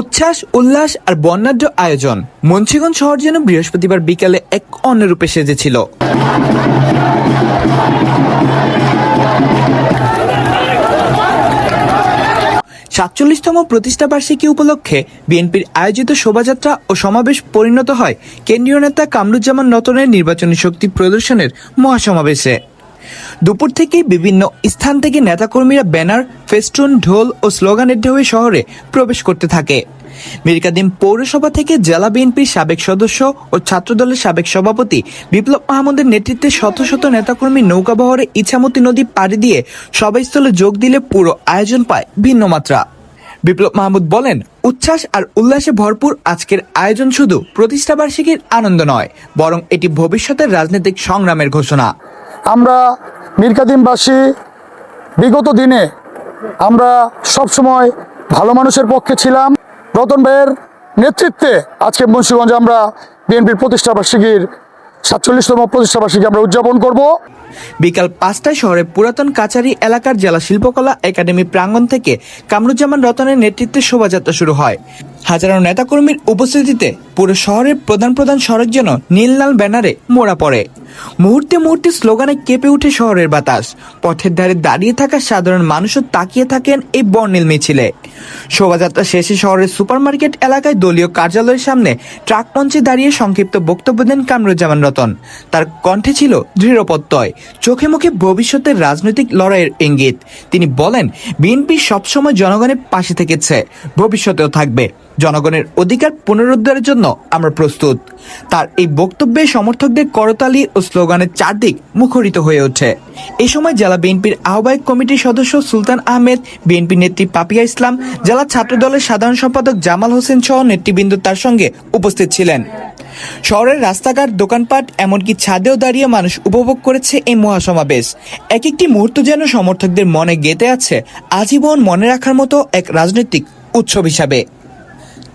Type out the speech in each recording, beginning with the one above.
উচ্ছ্বাস, উল্লাস আর বর্ণাঢ্য আয়োজন। মুন্সিগঞ্জ শহর যেন বৃহস্পতিবার বিকালে এক অন্যরূপে সেজেছিল। সাতচল্লিশতম প্রতিষ্ঠা বার্ষিকী উপলক্ষে বিএনপির আয়োজিত শোভাযাত্রা ও সমাবেশ পরিণত হয় কেন্দ্রীয় নেতা কামরুজ্জামান নতনের নির্বাচনী শক্তি প্রদর্শনের মহাসমাবেশে। দুপুর থেকেই বিভিন্ন স্থান থেকে নেতাকর্মীরা ব্যানার, ফেস্টুন, ঢোল ও স্লোগানের ঢেউয়ে শহরে প্রবেশ করতে থাকে। মিরকাদিম পৌরসভা থেকে জেলা বিএনপির সাবেক সদস্য ও ছাত্রদলের সাবেক সভাপতি বিপ্লব মাহমুদের নেতৃত্বে শত শত নেতাকর্মী নৌকাবহরে ইছামতি নদী পাড়ি দিয়ে সভাস্থলে যোগ দিলে পুরো আয়োজন পায় ভিন্ন মাত্রা। বিপ্লব মাহমুদ বলেন, উচ্ছ্বাস আর উল্লাসে ভরপুর আজকের আয়োজন শুধু প্রতিষ্ঠাবার্ষিকীর আনন্দ নয়, বরং এটি ভবিষ্যতের রাজনৈতিক সংগ্রামের ঘোষণা। আমরা মিরকাদিমবাসী বিগত দিনে আমরা সবসময় ভালো মানুষের পক্ষে ছিলাম। রতন ভাইয়ের নেতৃত্বে আজকে মুন্সিগঞ্জে আমরা বিএনপির প্রতিষ্ঠাবার্ষিকীর সাতচল্লিশতম প্রতিষ্ঠাবার্ষিকী আমরা উদযাপন করব। বিকাল পাঁচটায় শহরের পুরাতন কাচারি এলাকার জেলা শিল্পকলা একাডেমি প্রাঙ্গণ থেকে কামরুজ্জামান রতনের নেতৃত্বে শোভাযাত্রা শুরু হয়। হাজারো নেতাকর্মীর উপস্থিতিতে পুরো শহরের প্রধান প্রধান সড়ক যেন নীল লাল ব্যানারে মোড়া পড়ে। মুহূর্তে মুহূর্তে স্লোগানে কেঁপে উঠে শহরের বাতাস। পথের ধারে দাঁড়িয়ে থাকা সাধারণ মানুষও তাকিয়ে থাকেন এই বর্ণিল মিছিলে। শোভাযাত্রা শেষে শহরের সুপারমার্কেট এলাকায় দলীয় কার্যালয়ের সামনে ট্রাক মঞ্চে দাঁড়িয়ে সংক্ষিপ্ত বক্তব্য দেন কামরুজ্জামান রতন। তার কণ্ঠে ছিল দৃঢ়প্রত্যয় চোখে মুখে ভবিষ্যতের রাজনৈতিক লড়াইয়ের ইঙ্গিত। তিনি বলেন, বিএনপি সবসময় জনগণের পাশে থেকেছে, ভবিষ্যতেও থাকবে। জনগণের অধিকার পুনরুদ্ধারের জন্য আমরা প্রস্তুত। তার এই বক্তব্যে সমর্থকদের করতালি ও স্লোগানের চারদিক মুখরিত হয়ে ওঠে। এই সময় জেলা বিএনপির আহ্বায়ক কমিটির সদস্য সুলতান আহমেদ বিএনপি নেত্রী পাপিয়া ইসলাম, জেলা ছাত্র দলের সাধারণ সম্পাদক জামাল হোসেন সহ নেতৃবৃন্দ তার সঙ্গে উপস্থিত ছিলেন। শহরের রাস্তাঘাট, দোকানপাট, এমনকি ছাদেও দাঁড়িয়ে মানুষ উপভোগ করেছে এই মহাসমাবেশ। এক একটি মুহূর্ত যেন সমর্থকদের মনে গেঁথে আছে, আজীবন মনে রাখার মতো এক রাজনৈতিক উৎসব হিসাবে।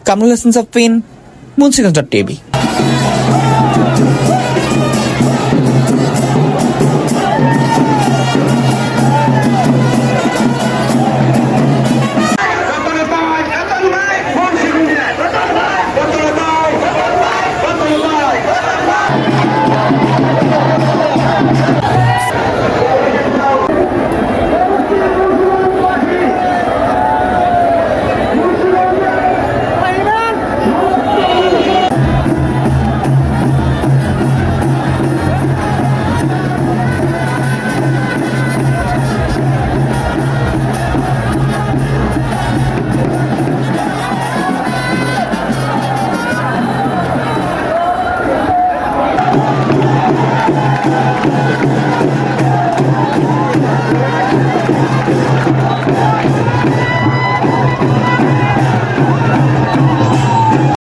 কামরুল হাসান সাফিন মুন্সিগঞ্জ টিভি।